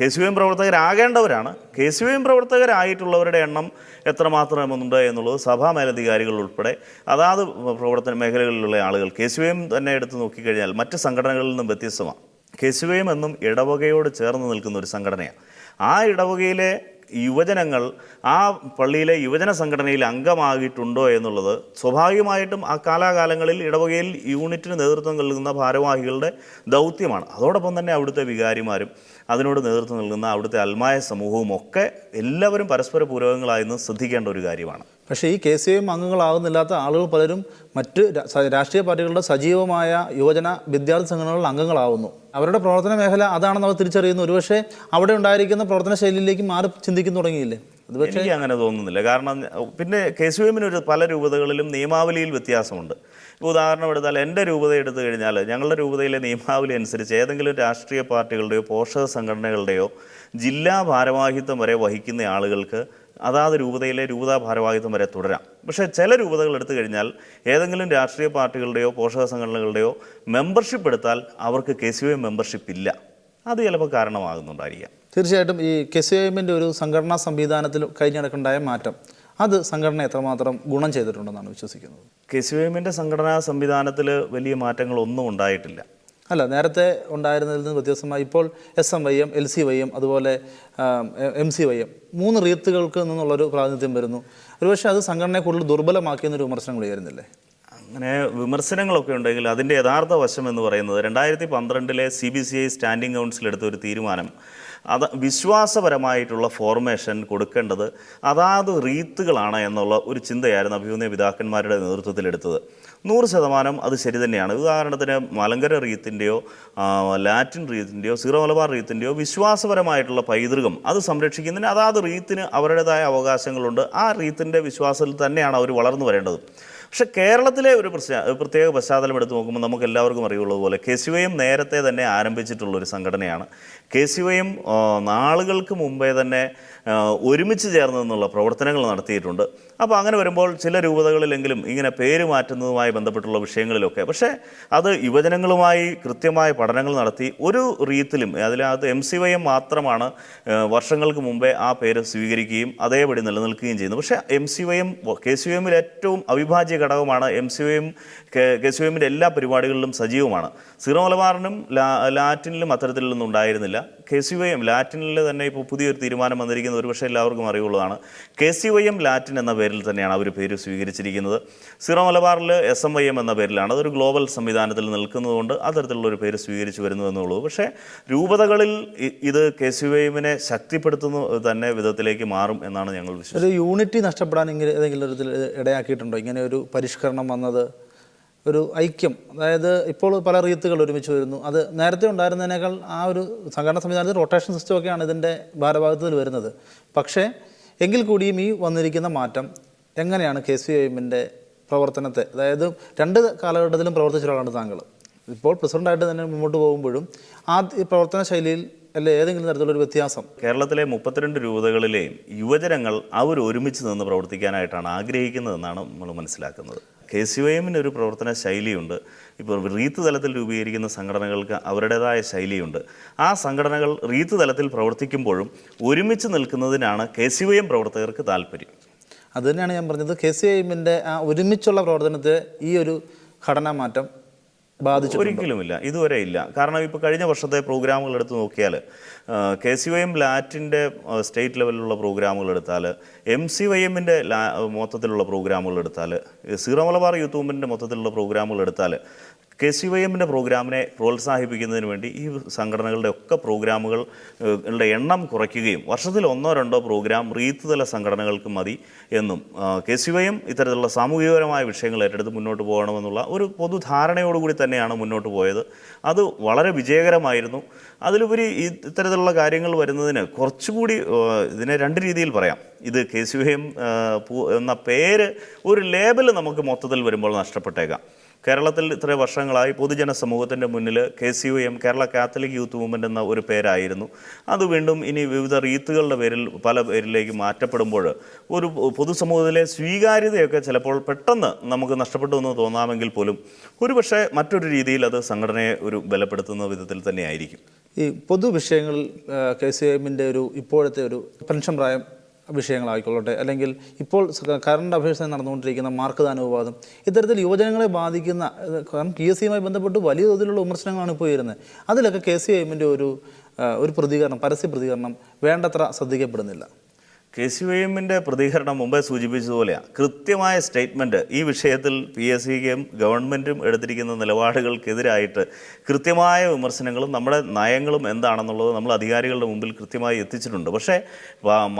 കെ സി എം പ്രവർത്തകരാകേണ്ടവരാണ്. കെ സി എം പ്രവർത്തകരായിട്ടുള്ളവരുടെ എണ്ണം എത്രമാത്രമുണ്ട് എന്നുള്ളത് സഭാ മേലധികാരികൾ ഉൾപ്പെടെ അതാത് പ്രവർത്തന മേഖലകളിലുള്ള ആളുകൾ കെ സി എം തന്നെ എടുത്ത് നോക്കിക്കഴിഞ്ഞാൽ മറ്റ് സംഘടനകളിൽ നിന്നും വ്യത്യസ്തമാണ്. കെ സി എം എന്നും ഇടവകയോട് ചേർന്ന് നിൽക്കുന്ന ഒരു സംഘടനയാണ്. ആ ഇടവകയിലെ യുവജനങ്ങൾ ആ പള്ളിയിലെ യുവജന സംഘടനയിൽ അംഗമാകിയിട്ടുണ്ടോ എന്നുള്ളത് സ്വാഭാവികമായിട്ടും ആ കാലാകാലങ്ങളിൽ ഇടവകയിൽ യൂണിറ്റിന് നേതൃത്വം നൽകുന്ന ഭാരവാഹികളുടെ ദൗത്യമാണ്. അതോടൊപ്പം തന്നെ അവിടുത്തെ വികാരിമാരും അതിനോട് നേതൃത്വം നൽകുന്ന അവിടുത്തെ അൽമായ സമൂഹവും ഒക്കെ എല്ലാവരും പരസ്പര പൂരകങ്ങളായെന്ന് ശ്രദ്ധിക്കേണ്ട ഒരു കാര്യമാണ്. പക്ഷേ ഈ കെ സി എം അംഗങ്ങളാകുന്നില്ലാത്ത ആളുകൾ പലരും മറ്റ് രാഷ്ട്രീയ പാർട്ടികളുടെ സജീവമായ യുവജന വിദ്യാർത്ഥി സംഘടനകളിൽ അംഗങ്ങളാവുന്നു. അവരുടെ പ്രവർത്തന മേഖല അതാണെന്ന് അവർ തിരിച്ചറിയുന്നു. ഒരുപക്ഷെ അവിടെ ഉണ്ടായിരിക്കുന്ന പ്രവർത്തന ശൈലിയിലേക്ക് മാറി ചിന്തിക്കുന്നു തുടങ്ങിയില്ലേ? എനിക്ക് അങ്ങനെ തോന്നുന്നില്ല. കാരണം പിന്നെ കെ സി എമ്മിന് ഒരു പല രൂപതകളിലും നിയമാവലിയിൽ വ്യത്യാസമുണ്ട്. ഇപ്പോൾ ഉദാഹരണം എടുത്താൽ എന്റെ രൂപത എടുത്തു കഴിഞ്ഞാൽ ഞങ്ങളുടെ രൂപതയിലെ നിയമാവലി അനുസരിച്ച് ഏതെങ്കിലും രാഷ്ട്രീയ പാർട്ടികളുടെയോ പോഷക സംഘടനകളുടെയോ ജില്ലാ ഭാരവാഹിത്വം വരെ വഹിക്കുന്ന ആളുകൾക്ക് അതാത് രൂപതയിലെ രൂപതാ ഭാരവാഹിത്വം വരെ തുടരാം. പക്ഷേ ചില രൂപതകൾ എടുത്തു കഴിഞ്ഞാൽ ഏതെങ്കിലും രാഷ്ട്രീയ പാർട്ടികളുടെയോ പോഷക സംഘടനകളുടെയോ മെമ്പർഷിപ്പ് എടുത്താൽ അവർക്ക് കെ സി എം മെമ്പർഷിപ്പ് ഇല്ല. അത് ചിലപ്പോൾ കാരണമാകുന്നുണ്ടായിരിക്കാം. തീർച്ചയായിട്ടും ഈ കെ സി എമ്മിന്റെ ഒരു സംഘടനാ സംവിധാനത്തിൽ കഴിഞ്ഞിടക്കുണ്ടായ മാറ്റം അത് സംഘടന എത്രമാത്രം ഗുണം ചെയ്തിട്ടുണ്ടെന്നാണ് വിശ്വസിക്കുന്നത്? കെ സി എമ്മിന്റെ സംഘടനാ സംവിധാനത്തിൽ വലിയ മാറ്റങ്ങളൊന്നും ഉണ്ടായിട്ടില്ല. അല്ല നേരത്തെ ഉണ്ടായിരുന്നതിൽ നിന്ന് വ്യത്യസ്തമായി ഇപ്പോൾ S M Y M L C Y M അതുപോലെ എം സി വൈ എം മൂന്ന് റീത്തുകൾക്ക് നിന്നുള്ളൊരു പ്രാതിനിധ്യം വരുന്നു. ഒരുപക്ഷെ അത് സംഘടനയെ കൂടുതൽ ദുർബലമാക്കിയെന്നൊരു വിമർശനം ഉയരുന്നില്ലേ? അങ്ങനെ വിമർശനങ്ങളൊക്കെ ഉണ്ടെങ്കിൽ അതിന്റെ യഥാർത്ഥ വശം എന്ന് പറയുന്നത് രണ്ടായിരത്തി പന്ത്രണ്ടിലെ C B C I standing council എടുത്ത ഒരു തീരുമാനം. അത് വിശ്വാസപരമായിട്ടുള്ള ഫോർമേഷൻ കൊടുക്കേണ്ടത് അതാത് റീത്തുകളാണ് എന്നുള്ള ഒരു ചിന്തയായിരുന്നു അഭിമുഖ പിതാക്കന്മാരുടെ നേതൃത്വത്തിലെടുത്തത്. നൂറ് ശതമാനം അത് ശരി തന്നെയാണ്. ഉദാഹരണത്തിന് മലങ്കര റീത്തിന്റെയോ ലാറ്റിൻ റീത്തിന്റെയോ സീറോ മലബാർ റീത്തിന്റെയോ വിശ്വാസപരമായിട്ടുള്ള പൈതൃകം അത് സംരക്ഷിക്കുന്നതിന് അതാത് റീത്തിന് അവരുടേതായ അവകാശങ്ങളുണ്ട്. ആ റീത്തിന്റെ വിശ്വാസത്തിൽ തന്നെയാണ് അവർ വളർന്നു വരേണ്ടത്. പക്ഷെ കേരളത്തിലെ ഒരു പ്രശ്ന- പ്രത്യേക പശ്ചാത്തലം എടുത്ത് നോക്കുമ്പോൾ നമുക്ക് എല്ലാവർക്കും അറിയുള്ളത് പോലെ കെ സി വൈയും നേരത്തെ തന്നെ ആരംഭിച്ചിട്ടുള്ളൊരു സംഘടനയാണ്. കെ സി വൈയും നാളുകൾക്ക് മുമ്പേ തന്നെ ഒരുമിച്ച് ചേർന്ന് നിന്നുള്ള പ്രവർത്തനങ്ങൾ നടത്തിയിട്ടുണ്ട്. അപ്പോൾ അങ്ങനെ വരുമ്പോൾ ചില രൂപതകളിലെങ്കിലും ഇങ്ങനെ പേര് മാറ്റുന്നതുമായി ബന്ധപ്പെട്ടുള്ള വിഷയങ്ങളിലൊക്കെ പക്ഷേ അത് യുവജനങ്ങളുമായി കൃത്യമായ പഠനങ്ങൾ നടത്തി ഒരു റീത്തിലും അതിനകത്ത് എം സി വൈ എം മാത്രമാണ് വർഷങ്ങൾക്ക് മുമ്പേ ആ പേര് സ്വീകരിക്കുകയും അതേപടി നിലനിൽക്കുകയും ചെയ്യുന്നത്. പക്ഷേ M C Y M K C എമ്മിൽ ഏറ്റവും അവിഭാജ്യ ഘടകമാണ് M C Y M K C എമ്മിന്റെ എല്ലാ പരിപാടികളിലും സജീവമാണ്. സിറോ മലബാറിനും ലാറ്റിനിലും അത്തരത്തിലൊന്നും ഉണ്ടായിരുന്നില്ല. കെ സി വൈ എം ലാറ്റിനിൽ തന്നെ ഇപ്പോൾ പുതിയൊരു തീരുമാനം വന്നിരിക്കുന്നത് ഒരുപക്ഷെ എല്ലാവർക്കും അറിവുള്ളതാണ്. K C Y M Latin എന്ന പേരിൽ തന്നെയാണ് അവർ പേര് സ്വീകരിച്ചിരിക്കുന്നത്. സിറോ മലബാറിൽ എസ് എം വൈ എം എന്ന പേരിലാണ്. അതൊരു ഗ്ലോബൽ സംവിധാനത്തിൽ നിൽക്കുന്നതുകൊണ്ട് അത്തരത്തിലുള്ള ഒരു പേര് സ്വീകരിച്ചു വരുന്നു എന്നുള്ളൂ. പക്ഷേ രൂപതകളിൽ ഇത് കെ സി വൈ എമ്മിനെ ശക്തിപ്പെടുത്തുന്ന തന്നെ വിധത്തിലേക്ക് മാറും എന്നാണ് ഞങ്ങൾ വിശ്വസിക്കുന്നത് യൂണിറ്റി നഷ്ടപ്പെടാൻ ഇങ്ങനെ ഏതെങ്കിലും ഇടയാക്കിയിട്ടുണ്ടോ? ഇങ്ങനെ ഒരു പരിഷ്കരണം വന്നത് ഒരു ഐക്യം. അതായത് ഇപ്പോൾ പല റീത്തുകൾ ഒരുമിച്ച് വരുന്നു. അത് നേരത്തെ ഉണ്ടായിരുന്നതിനേക്കാൾ ആ ഒരു സംഘടന സംവിധാനത്തിൽ റൊട്ടേഷൻ സിസ്റ്റം ഒക്കെയാണ് ഇതിന്റെ ഭാരഭാഗത്തിൽ വരുന്നത്. പക്ഷേ എങ്കിൽ കൂടിയും ഈ വന്നിരിക്കുന്ന മാറ്റം എങ്ങനെയാണ് കെ സി എമ്മിന്റെ പ്രവർത്തനത്തെ അതായത് രണ്ട് കാലഘട്ടത്തിലും പ്രവർത്തിച്ച ഒരാളാണ് താങ്കൾ? ഇപ്പോൾ പ്രസിഡന്റായിട്ട് തന്നെ മുമ്പോട്ട് പോകുമ്പോഴും ആ പ്രവർത്തന ശൈലിയിൽ അല്ലെ ഏതെങ്കിലും തരത്തിലുള്ള ഒരു വ്യത്യാസം? കേരളത്തിലെ മുപ്പത്തിരണ്ട് രൂപതകളിലെയും യുവജനങ്ങൾ അവർ ഒരുമിച്ച് നിന്ന് പ്രവർത്തിക്കാനായിട്ടാണ് ആഗ്രഹിക്കുന്നതെന്നാണ് നമ്മൾ മനസ്സിലാക്കുന്നത്. കെ സി ഒ എമ്മിന് ഒരു പ്രവർത്തന ശൈലിയുണ്ട്. ഇപ്പോൾ റീത്ത് തലത്തിൽ രൂപീകരിക്കുന്ന സംഘടനകൾക്ക് അവരുടേതായ ശൈലിയുണ്ട്. ആ സംഘടനകൾ റീത്ത് തലത്തിൽ പ്രവർത്തിക്കുമ്പോഴും ഒരുമിച്ച് നിൽക്കുന്നതിനാണ് കെ സി ഒ എം പ്രവർത്തകർക്ക് താല്പര്യം. അതുതന്നെയാണ് ഞാൻ പറഞ്ഞത്. കെ സി ഐഎമ്മിന്റെ ആ ഒരുമിച്ചുള്ള പ്രവർത്തനത്തെ ഈ ഒരു ഘടനാ മാറ്റം ഒരിക്കലുമില്ല. ഇതുവരെ ഇല്ല. കാരണം ഇപ്പോൾ കഴിഞ്ഞ വർഷത്തെ പ്രോഗ്രാമുകൾ എടുത്ത് നോക്കിയാൽ കെ സി വൈ എം ലാറ്റിന്റെ സ്റ്റേറ്റ് ലെവലിലുള്ള പ്രോഗ്രാമുകൾ എടുത്താൽ എം സി വൈ എമ്മിന്റെ ലാ മൊത്തത്തിലുള്ള പ്രോഗ്രാമുകൾ എടുത്താൽ സീറോ മലബാർ യൂത്ത് മൂവ്മെന്റിന്റെ മൊത്തത്തിലുള്ള പ്രോഗ്രാമുകൾ എടുത്താൽ കെ സി വൈ എമ്മിന്റെ പ്രോഗ്രാമിനെ പ്രോത്സാഹിപ്പിക്കുന്നതിന് വേണ്ടി ഈ സംഘടനകളുടെ ഒക്കെ പ്രോഗ്രാമുകൾ എണ്ണം കുറയ്ക്കുകയും വർഷത്തിൽ ഒന്നോ രണ്ടോ പ്രോഗ്രാം റീത്ത് തല സംഘടനകൾക്ക് മതി എന്നും കെ സി വൈ എം ഇത്തരത്തിലുള്ള സാമൂഹികപരമായ വിഷയങ്ങൾ ഏറ്റെടുത്ത് മുന്നോട്ട് പോകണമെന്നുള്ള ഒരു പൊതുധാരണയോടുകൂടി തന്നെയാണ് മുന്നോട്ട് പോയത്. അത് വളരെ വിജയകരമായിരുന്നു. അതിലുപരി ഇത്തരത്തിലുള്ള കാര്യങ്ങൾ വരുന്നതിന് കുറച്ചുകൂടി ഇതിനെ രണ്ട് രീതിയിൽ പറയാം. ഇത് കെ സി വൈ എം എന്ന പേര് ഒരു ലേബൽ നമുക്ക് മൊത്തത്തിൽ വരുമ്പോൾ നഷ്ടപ്പെട്ടേക്കാം. കേരളത്തിൽ ഇത്ര വർഷങ്ങളായി പൊതുജന സമൂഹത്തിന്റെ മുന്നിൽ K C U M Kerala Catholic Youth Movement എന്ന ഒരു പേരായിരുന്നു. അത് വീണ്ടും ഇനി വിവിധ റീത്തുകളുടെ പേരിൽ പല പേരിലേക്ക് മാറ്റപ്പെടുമ്പോൾ ഒരു പൊതുസമൂഹത്തിലെ സ്വീകാര്യതയൊക്കെ ചിലപ്പോൾ പെട്ടെന്ന് നമുക്ക് നഷ്ടപ്പെട്ടു എന്ന് തോന്നാമെങ്കിൽ പോലും ഒരുപക്ഷെ മറ്റൊരു രീതിയിൽ അത് സംഘടനയെ ഒരു ബലപ്പെടുത്തുന്ന വിധത്തിൽ തന്നെയായിരിക്കും. ഈ പൊതു വിഷയങ്ങളിൽ കെ സി എമ്മിന്റെ ഒരു ഇപ്പോഴത്തെ ഒരു പെൻഷൻ പ്രായം വിഷയങ്ങളായിക്കൊള്ളട്ടെ. അല്ലെങ്കിൽ ഇപ്പോൾ കറണ്ട് അഫയേഴ്സിൽ നടന്നുകൊണ്ടിരിക്കുന്ന മാർക്ക് ദാന വിവാദം. ഇത്തരത്തിൽ യുവജനങ്ങളെ ബാധിക്കുന്ന കാരണം പി എസ് സിയുമായി ബന്ധപ്പെട്ട് വലിയ തോതിലുള്ള വിമർശനങ്ങളാണ് ഇപ്പോൾ വരുന്നത് അതിലൊക്കെ കെ സി എമ്മിന്റെ ഒരു ഒരു പ്രതികരണം പരസ്യ പ്രതികരണം വേണ്ടത്ര ശ്രദ്ധിക്കപ്പെടുന്നില്ല. കെ സി വൈ എമ്മിന്റെ പ്രതികരണം മുമ്പേ സൂചിപ്പിച്ചതുപോലെയാണ് കൃത്യമായ സ്റ്റേറ്റ്മെന്റ് ഈ വിഷയത്തിൽ പി എസ് സിക്കും ഗവൺമെന്റും എടുത്തിരിക്കുന്ന നിലപാടുകൾക്കെതിരായിട്ട് കൃത്യമായ വിമർശനങ്ങളും നമ്മുടെ നയങ്ങളും എന്താണെന്നുള്ളത് നമ്മൾ അധികാരികളുടെ മുമ്പിൽ കൃത്യമായി എത്തിച്ചിട്ടുണ്ട്. പക്ഷേ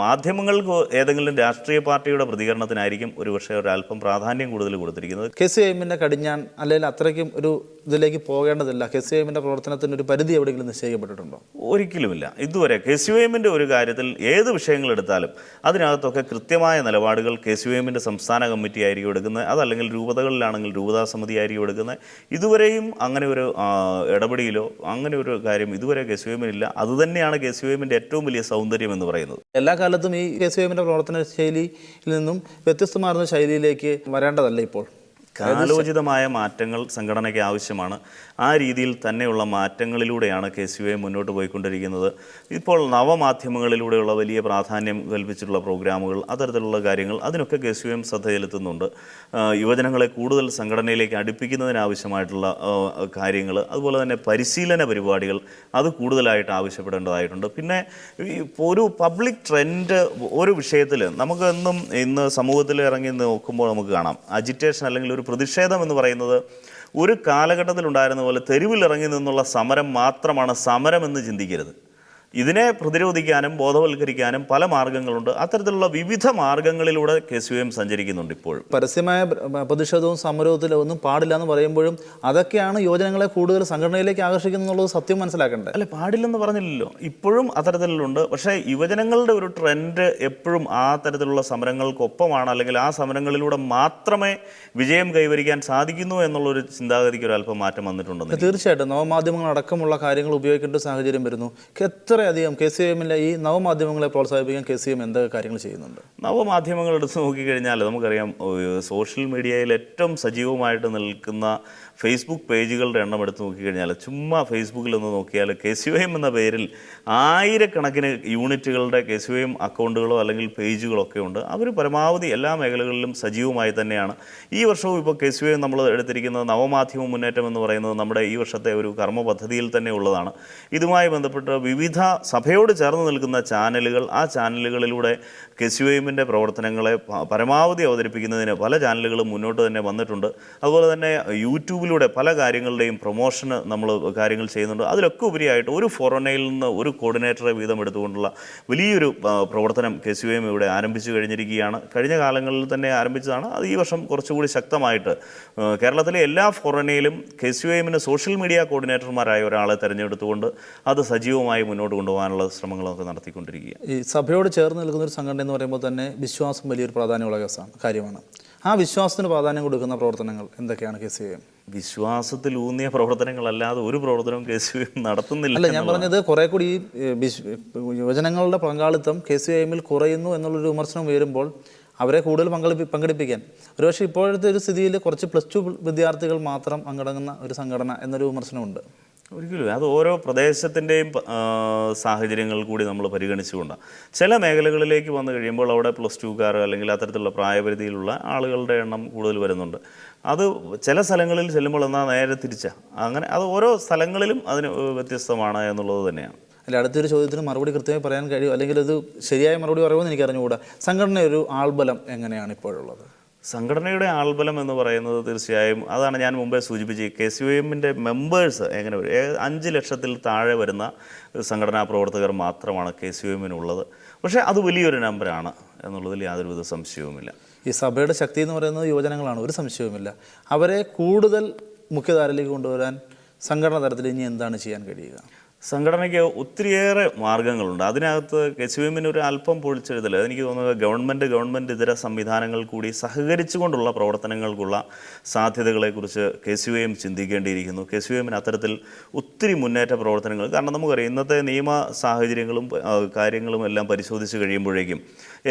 മാധ്യമങ്ങൾക്ക് ഏതെങ്കിലും രാഷ്ട്രീയ പാർട്ടിയുടെ പ്രതികരണത്തിനായിരിക്കും ഒരുപക്ഷെ ഒരല്പം പ്രാധാന്യം കൂടുതൽ കൊടുത്തിരിക്കുന്നത്. കെ സി എമ്മിന്റെ കടിഞ്ഞാൻ അല്ലെങ്കിൽ അത്രയ്ക്കും ഒരു ഇതിലേക്ക് പോകേണ്ടതില്ല. കെ സി എമ്മിന്റെ പ്രവർത്തനത്തിന് ഒരു പരിധി എവിടെയെങ്കിലും നിശ്ചയിക്കപ്പെട്ടിട്ടുണ്ടോ? ഒരിക്കലുമില്ല. ഇതുവരെ കെ സി എമ്മിന്റെ ഒരു കാര്യത്തിൽ ഏത് വിഷയങ്ങൾ എടുത്താലും അതിനകത്തൊക്കെ കൃത്യമായ നിലപാടുകൾ കെ സി എമ്മിന്റെ സംസ്ഥാന കമ്മിറ്റി ആയിരിക്കും എടുക്കുന്നത്. അതല്ലെങ്കിൽ രൂപതകളിലാണെങ്കിൽ രൂപതാ സമിതി ആയിരിക്കും എടുക്കുന്നത്. ഇതുവരെയും അങ്ങനെ ഒരു ഇടപെടിയിലോ അങ്ങനെ ഒരു കാര്യം ഇതുവരെ കെ സി എമ്മിനില്ല അതുതന്നെയാണ് കെ സി എമ്മിന്റെ ഏറ്റവും വലിയ സൗന്ദര്യം എന്ന് പറയുന്നത്. എല്ലാ കാലത്തും ഈ കെ സി എമ്മിന്റെ പ്രവർത്തന ശൈലിയിൽ നിന്നും വ്യത്യസ്തമാർന്ന ശൈലിയിലേക്ക് വരേണ്ടതല്ല ഇപ്പോൾ. കാലോചിതമായ മാറ്റങ്ങൾ സംഘടനയ്ക്ക് ആവശ്യമാണ്. ആ രീതിയിൽ തന്നെയുള്ള മാറ്റങ്ങളിലൂടെയാണ് കെ സി ഐ മുന്നോട്ട് പോയിക്കൊണ്ടിരിക്കുന്നത്. ഇപ്പോൾ നവമാധ്യമങ്ങളിലൂടെയുള്ള വലിയ പ്രാധാന്യം കൽപ്പിച്ചിട്ടുള്ള പ്രോഗ്രാമുകൾ അത്തരത്തിലുള്ള കാര്യങ്ങൾ അതിനൊക്കെ കെ സി എം ശ്രദ്ധ ചെലുത്തുന്നുണ്ട് യുവജനങ്ങളെ കൂടുതൽ സംഘടനയിലേക്ക് അടുപ്പിക്കുന്നതിനാവശ്യമായിട്ടുള്ള കാര്യങ്ങൾ അതുപോലെ തന്നെ പരിശീലന പരിപാടികൾ അത് കൂടുതലായിട്ട് ആവശ്യപ്പെടേണ്ടതായിട്ടുണ്ട്. പിന്നെ ഒരു പബ്ലിക് ട്രെൻഡ് ഒരു വിഷയത്തിൽ നമുക്ക് എന്നും ഇന്ന് സമൂഹത്തിൽ ഇറങ്ങി നോക്കുമ്പോൾ നമുക്ക് കാണാം. അജിറ്റേഷൻ അല്ലെങ്കിൽ ഒരു പ്രതിഷേധം എന്ന് പറയുന്നത് ഒരു കാലഘട്ടത്തിലുണ്ടായിരുന്ന പോലെ തെരുവിലിറങ്ങി നിന്നുള്ള സമരം മാത്രമാണ് സമരം എന്ന് ചിന്തിക്കരുത്. ഇതിനെ പ്രതിരോധിക്കാനും ബോധവൽക്കരിക്കാനും പല മാർഗങ്ങളുണ്ട്. അത്തരത്തിലുള്ള വിവിധ മാർഗങ്ങളിലൂടെ കെ സി എം സഞ്ചരിക്കുന്നുണ്ട് ഇപ്പോൾ. പരസ്യമായ പ്ര- പ്രതിഷേധവും സമരത്തിലും ഒന്നും പാടില്ല എന്ന് പറയുമ്പോഴും അതൊക്കെയാണ് യുവജനങ്ങളെ കൂടുതൽ സംഘടനയിലേക്ക് ആകർഷിക്കുന്നത് എന്നുള്ളത് സത്യം മനസ്സിലാക്കേണ്ടത്. അല്ല പാടില്ലെന്ന് പറഞ്ഞില്ലല്ലോ. ഇപ്പോഴും അത്തരത്തിലുണ്ട്. പക്ഷേ യുവജനങ്ങളുടെ ഒരു ട്രെൻഡ് എപ്പോഴും ആ തരത്തിലുള്ള സമരങ്ങൾക്കൊപ്പമാണ്. അല്ലെങ്കിൽ ആ സമരങ്ങളിലൂടെ മാത്രമേ വിജയം കൈവരിക്കാൻ സാധിക്കുന്നു എന്നുള്ളൊരു ചിന്താഗതിക്ക് ഒരു അല്പം മാറ്റം വന്നിട്ടുണ്ടെന്ന് തീർച്ചയായിട്ടും. നവമാധ്യമങ്ങൾ അടക്കമുള്ള കാര്യങ്ങൾ ഉപയോഗിക്കേണ്ട സാഹചര്യം വരുന്നു. എത്രയധികം കെ സി എമ്മിലെ ഈ നവമാധ്യമങ്ങളെ പ്രോത്സാഹിപ്പിക്കാൻ കെ സി എം എന്തൊക്കെ കാര്യങ്ങൾ ചെയ്യുന്നുണ്ട്? നവമാധ്യമങ്ങൾ എടുത്ത് നോക്കിക്കഴിഞ്ഞാൽ നമുക്കറിയാം സോഷ്യൽ മീഡിയയിൽ ഏറ്റവും സജീവമായിട്ട് നിൽക്കുന്ന ഫേസ്ബുക്ക് പേജുകളുടെ എണ്ണം എടുത്ത് നോക്കിക്കഴിഞ്ഞാൽ ചുമ്മാ ഫേസ്ബുക്കിൽ ഒന്ന് നോക്കിയാൽ കെ സി എം എന്ന പേരിൽ ആയിരക്കണക്കിന് യൂണിറ്റുകളുടെ കെ സി എം അക്കൗണ്ടുകളോ അല്ലെങ്കിൽ പേജുകളോ ഒക്കെ ഉണ്ട്. അവർ പരമാവധി എല്ലാ മേഖലകളിലും സജീവമായി തന്നെയാണ്. ഈ വർഷവും ഇപ്പോൾ കെ സി എം നമ്മൾ എടുത്തിരിക്കുന്ന നവമാധ്യമ മുന്നേറ്റം എന്ന് പറയുന്നത് നമ്മുടെ ഈ വർഷത്തെ ഒരു കർമ്മ പദ്ധതിയിൽ തന്നെ ഉള്ളതാണ്. ഇതുമായി ബന്ധപ്പെട്ട് വിവിധ സഭയോട് ചേർന്ന് നിൽക്കുന്ന ചാനലുകൾ ആ ചാനലുകളിലൂടെ കെ സി എമ്മിന്റെ പ്രവർത്തനങ്ങളെ പരമാവധി അവതരിപ്പിക്കുന്നതിന് പല ചാനലുകളും മുന്നോട്ട് തന്നെ വന്നിട്ടുണ്ട്. അതുപോലെ തന്നെ യൂട്യൂബിലൂടെ പല കാര്യങ്ങളുടെയും പ്രൊമോഷന് നമ്മൾ കാര്യങ്ങൾ ചെയ്യുന്നുണ്ട്. അതിലൊക്കെ ഉപരിയായിട്ട് ഒരു ഫോറനയിൽ നിന്ന് ഒരു കോർഡിനേറ്ററെ വീതം എടുത്തുകൊണ്ടുള്ള വലിയൊരു പ്രവർത്തനം കെ സി എം ഇവിടെ ആരംഭിച്ചു കഴിഞ്ഞിരിക്കുകയാണ്. കഴിഞ്ഞ കാലങ്ങളിൽ തന്നെ ആരംഭിച്ചതാണ്. അത് ഈ വർഷം കുറച്ചുകൂടി ശക്തമായിട്ട് കേരളത്തിലെ എല്ലാ ഫോറനയിലും കെ സി എമ്മിന് സോഷ്യൽ മീഡിയ കോർഡിനേറ്റർമാരായ ഒരാളെ തിരഞ്ഞെടുത്തുകൊണ്ട് അത് സജീവമായി മുന്നോട്ട് കൊണ്ടുപോകാനുള്ള ശ്രമങ്ങളൊക്കെ നടത്തിക്കൊണ്ടിരിക്കുക ഈ സഭയോട് ചേർന്ന് നിൽക്കുന്ന ഒരു സംഘടന എന്ന് പറയുമ്പോൾ തന്നെ വിശ്വാസം വലിയൊരു പ്രാധാന്യമുള്ള കേസാണ് കാര്യമാണ്. ആ വിശ്വാസത്തിന് പ്രാധാന്യം കൊടുക്കുന്ന പ്രവർത്തനങ്ങൾ എന്തൊക്കെയാണ് കെ സി എം? വിശ്വാസത്തിൽ ഊന്നിയ പ്രവർത്തനങ്ങളല്ലാതെ ഒരു പ്രവർത്തനവും കെ സി എം നടത്തുന്നില്ല അല്ല ഞാൻ പറഞ്ഞത് കുറെ കൂടി യുവജനങ്ങളുടെ പങ്കാളിത്തം കെ സി എമ്മിൽ കുറയുന്നു എന്നുള്ളൊരു വിമർശനം ഉയരുമ്പോൾ അവരെ കൂടുതൽ പങ്കെടുപ്പി പങ്കെടുപ്പിക്കാൻ. ഒരുപക്ഷെ ഇപ്പോഴത്തെ ഒരു സ്ഥിതിയിൽ കുറച്ച് പ്ലസ് ടു വിദ്യാർത്ഥികൾ മാത്രം പങ്കെടുക്കുന്ന ഒരു സംഘടന എന്നൊരു വിമർശനമുണ്ട്. ഒരിക്കലും അത് ഓരോ പ്രദേശത്തിന്റെയും സാഹചര്യങ്ങൾ കൂടി നമ്മൾ പരിഗണിച്ചുകൊണ്ടാണ്. ചില മേഖലകളിലേക്ക് വന്നു കഴിയുമ്പോൾ അവിടെ പ്ലസ് ടുക്കാർ അല്ലെങ്കിൽ അത്തരത്തിലുള്ള പ്രായപരിധിയിലുള്ള ആളുകളുടെ എണ്ണം കൂടുതൽ വരുന്നുണ്ട്. അത് ചില സ്ഥലങ്ങളിൽ ചെല്ലുമ്പോൾ എന്നാൽ നേരെ തിരിച്ചാണ് അങ്ങനെ അത് ഓരോ സ്ഥലങ്ങളിലും അതിന് വ്യത്യസ്തമാണ് എന്നുള്ളത് തന്നെയാണ്. അല്ല അടുത്തൊരു ചോദ്യത്തിന് മറുപടി കൃത്യമായി പറയാൻ കഴിയും. അല്ലെങ്കിൽ അത് ശരിയായ മറുപടി പറയുമെന്ന് എനിക്ക് അറിഞ്ഞുകൂടാ സംഘടന ഒരു ആൾബലം എങ്ങനെയാണ് ഇപ്പോഴുള്ളത്? സംഘടനയുടെ ആൾബലം എന്ന് പറയുന്നത് തീർച്ചയായും അതാണ് ഞാൻ മുമ്പേ സൂചിപ്പിച്ചത് കെ സി എമ്മിന്റെ മെമ്പേഴ്സ് എങ്ങനെ അഞ്ച് ലക്ഷത്തിൽ താഴെ വരുന്ന സംഘടനാ പ്രവർത്തകർ മാത്രമാണ് കെ സി എമ്മിനുള്ളത്. പക്ഷേ അത് വലിയൊരു നമ്പറാണ് എന്നുള്ളതിൽ യാതൊരുവിധ സംശയവുമില്ല. ഈ സഭയുടെ ശക്തി എന്ന് പറയുന്നത് യുവജനങ്ങളാണ് ഒരു സംശയവുമില്ല. അവരെ കൂടുതൽ മുഖ്യധാരയിലേക്ക് കൊണ്ടുവരാൻ സംഘടനാ തലത്തിൽ ഇനി എന്താണ് ചെയ്യാൻ കഴിയുക? സംഘടനയ്ക്ക് ഒത്തിരിയേറെ മാർഗങ്ങളുണ്ട്. അതിനകത്ത് സി എമ്മിന് ഒരു അല്പം പൊളിച്ചെഴുതൽ എനിക്ക് തോന്നുന്നത് ഗവൺമെന്റ് ഗവൺമെന്റ് ഇതര സംവിധാനങ്ങൾ കൂടി സഹകരിച്ചുകൊണ്ടുള്ള പ്രവർത്തനങ്ങൾക്കുള്ള സാധ്യതകളെക്കുറിച്ച് കെ സി എം ചിന്തിക്കേണ്ടിയിരിക്കുന്നു. കെ സി അത്തരത്തിൽ ഒത്തിരി മുന്നേറ്റ പ്രവർത്തനങ്ങൾ കാരണം നമുക്കറിയാം ഇന്നത്തെ നിയമ സാഹചര്യങ്ങളും കാര്യങ്ങളും എല്ലാം പരിശോധിച്ച് കഴിയുമ്പോഴേക്കും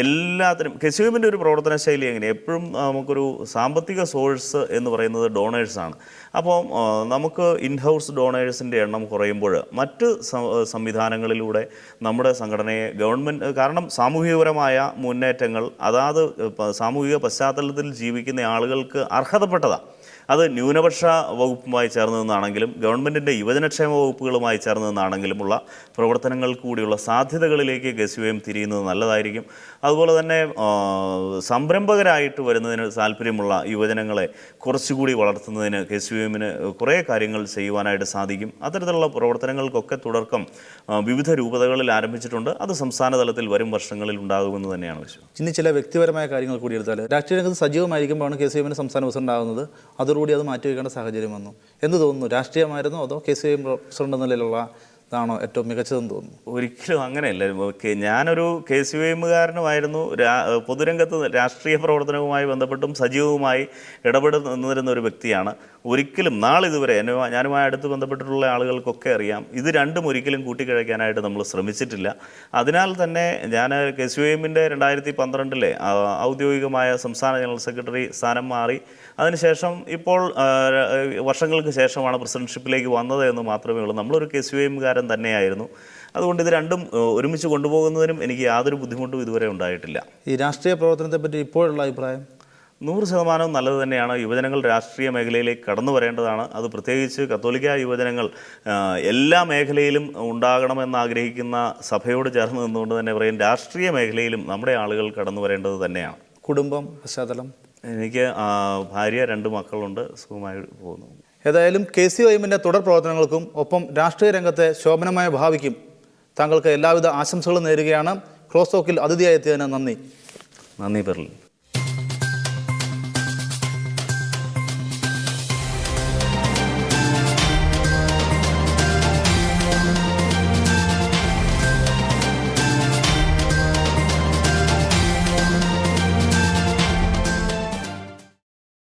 എല്ലാത്തിനും കെ സി ഒരു പ്രവർത്തന ശൈലി എങ്ങനെ? എപ്പോഴും നമുക്കൊരു സാമ്പത്തിക സോഴ്സ് എന്ന് പറയുന്നത് ഡോണേഴ്സാണ്. അപ്പോൾ നമുക്ക് ഇൻഹൗസ് ഡോണേഴ്സിന്റെ എണ്ണം കുറയുമ്പോൾ മറ്റ് സ- സംവിധാനങ്ങളിലൂടെ നമ്മുടെ സംഘടനയെ ഗവൺമെന്റ് കാരണം സാമൂഹികപരമായ മുന്നേറ്റങ്ങൾ അതാത് സാമൂഹിക പശ്ചാത്തലത്തിൽ ജീവിക്കുന്ന ആളുകൾക്ക് അർഹതപ്പെട്ടതാണ് അത് ന്യൂനപക്ഷ വകുപ്പുമായി ചേർന്ന് നിന്നാണെങ്കിലും ഗവൺമെന്റിന്റെ യുവജനക്ഷേമ വകുപ്പുകളുമായി ചേർന്ന് നിന്നാണെങ്കിലുമുള്ള പ്രവർത്തനങ്ങൾ കൂടിയുള്ള സാധ്യതകളിലേക്ക് ഗസ്യുവയും തിരിയുന്നത് നല്ലതായിരിക്കും. അതുപോലെ തന്നെ സംരംഭകരായിട്ട് വരുന്നതിന് താല്പര്യമുള്ള യുവജനങ്ങളെ കുറച്ചുകൂടി വളർത്തുന്നതിന് കെ കുറേ കാര്യങ്ങൾ ചെയ്യുവാനായിട്ട് സാധിക്കും. അത്തരത്തിലുള്ള പ്രവർത്തനങ്ങൾക്കൊക്കെ തുടക്കം വിവിധ രൂപതകളിൽ ആരംഭിച്ചിട്ടുണ്ട്. അത് സംസ്ഥാന തലത്തിൽ വരും വർഷങ്ങളിൽ ഉണ്ടാകുമെന്ന് തന്നെയാണ് വിശ്വാസം ഇനി ചില വ്യക്തിപരമായ കാര്യങ്ങൾ കൂടി എടുത്താൽ രാഷ്ട്രീയ രംഗത്ത് സജീവമായിരിക്കുമ്പോഴാണ് കെ സി എമ്മിന് സംസ്ഥാന പ്രസിഡന്റ് ആകുന്നത്. അതോടുകൂടി അത് മാറ്റി മാറ്റിവെക്കേണ്ട സാഹചര്യം വന്നു എന്ന് തോന്നുന്നു. രാഷ്ട്രീയമായിരുന്നോ അതോ കെ സി ഐ പ്രസിഡന്റ് നിലയിലുള്ള ഇതാണോ ഏറ്റവും മികച്ചതെന്ന് തോന്നുന്നു? ഒരിക്കലും അങ്ങനെയല്ല. ഞാനൊരു കെ സി എമ്മുകാരനുമായിരുന്നു. പൊതുരംഗത്ത് രാഷ്ട്രീയ പ്രവർത്തനവുമായി ബന്ധപ്പെട്ടും സജീവവുമായി ഇടപെടുന്നിരുന്ന ഒരു വ്യക്തിയാണ്. ഒരിക്കലും നാളിതുവരെ എന്നെ ഞാനുമായി അടുത്ത് ബന്ധപ്പെട്ടിട്ടുള്ള ആളുകൾക്കൊക്കെ അറിയാം. ഇത് രണ്ടും ഒരിക്കലും കൂട്ടിക്കിഴയ്ക്കാനായിട്ട് നമ്മൾ ശ്രമിച്ചിട്ടില്ല. അതിനാൽ തന്നെ ഞാൻ കെ സി എമ്മിന്റെ രണ്ടായിരത്തി പന്ത്രണ്ടിലെ ഔദ്യോഗികമായ സംസ്ഥാന ജനറൽ സെക്രട്ടറി സ്ഥാനം മാറി അതിനുശേഷം ഇപ്പോൾ വർഷങ്ങൾക്ക് ശേഷമാണ് പ്രസിഡൻഷിപ്പിലേക്ക് വന്നത് എന്ന് മാത്രമേ ഉള്ളൂ. നമ്മളൊരു കെ സി എമ്മുകാരൻ തന്നെയായിരുന്നു. അതുകൊണ്ട് ഇത് രണ്ടും ഒരുമിച്ച് കൊണ്ടുപോകുന്നതിനും എനിക്ക് യാതൊരു ബുദ്ധിമുട്ടും ഇതുവരെ ഉണ്ടായിട്ടില്ല. ഈ രാഷ്ട്രീയ പ്രവർത്തനത്തെ പറ്റി ഇപ്പോഴുള്ള അഭിപ്രായം? നൂറ് ശതമാനവും നല്ലത് തന്നെയാണ്. യുവജനങ്ങൾ രാഷ്ട്രീയ മേഖലയിലേക്ക് കടന്നു വരേണ്ടതാണ്. അത് പ്രത്യേകിച്ച് കത്തോലിക്ക യുവജനങ്ങൾ എല്ലാ മേഖലയിലും ഉണ്ടാകണമെന്ന് ആഗ്രഹിക്കുന്ന സഭയോട് ചേർന്ന് നിന്നുകൊണ്ട് തന്നെ പറയും രാഷ്ട്രീയ മേഖലയിലും നമ്മുടെ ആളുകൾ കടന്നു വരേണ്ടത് തന്നെയാണ്. കുടുംബം പശ്ചാത്തലം? എനിക്ക് ഭാര്യ രണ്ട് മക്കളുണ്ട് സുഖമായി പോകുന്നു. ഏതായാലും കെ സി വൈമിന്റെ തുടർ പ്രവർത്തനങ്ങൾക്കും ഒപ്പം രാഷ്ട്രീയ രംഗത്തെ ശോഭനമായ ഭാവിക്കും താങ്കൾക്ക് എല്ലാവിധ ആശംസകളും നേരുകയാണ്. ക്രോസ് ടോക്കിൽ അതിഥിയായി എത്തിയതിന് നന്ദി. നന്ദി പെർലിൻ.